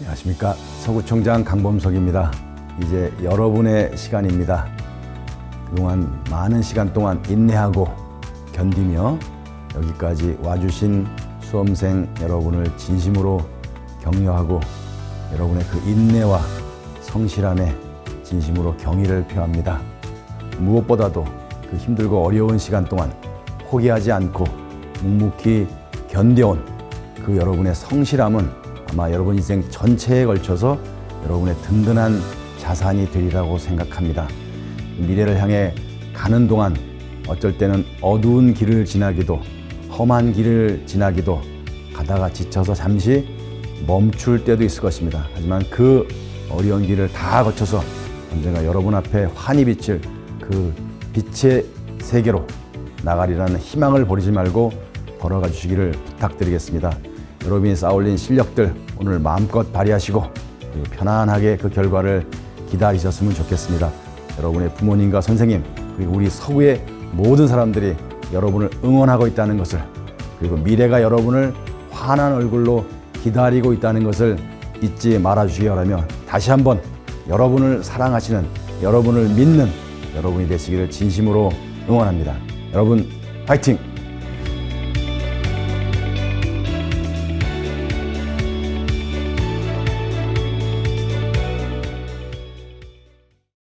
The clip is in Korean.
안녕하십니까 서구청장 강범석입니다. 이제 여러분의 시간입니다. 그동안 많은 시간 동안 인내하고 견디며 여기까지 와주신 수험생 여러분을 진심으로 격려하고 여러분의 그 인내와 성실함에 진심으로 경의를 표합니다. 무엇보다도 그 힘들고 어려운 시간 동안 포기하지 않고 묵묵히 견뎌온 그 여러분의 성실함은 아마 여러분 인생 전체에 걸쳐서 여러분의 든든한 자산이 되리라고 생각합니다. 미래를 향해 가는 동안 어쩔 때는 어두운 길을 지나기도 험한 길을 지나기도 가다가 지쳐서 잠시 멈출 때도 있을 것입니다. 하지만 그 어려운 길을 다 거쳐서 언젠가 여러분 앞에 환히 비칠 그 빛의 세계로 나가리라는 희망을 버리지 말고 걸어가 주시기를 부탁드리겠습니다. 여러분이 쌓아올린 실력들 오늘 마음껏 발휘하시고 그리고 편안하게 그 결과를 기다리셨으면 좋겠습니다. 여러분의 부모님과 선생님 그리고 우리 서구의 모든 사람들이 여러분을 응원하고 있다는 것을 그리고 미래가 여러분을 환한 얼굴로 기다리고 있다는 것을 잊지 말아 주시기 바라며 다시 한번 여러분을 사랑하시는 여러분을 믿는 여러분이 되시기를 진심으로 응원합니다. 여러분 파이팅!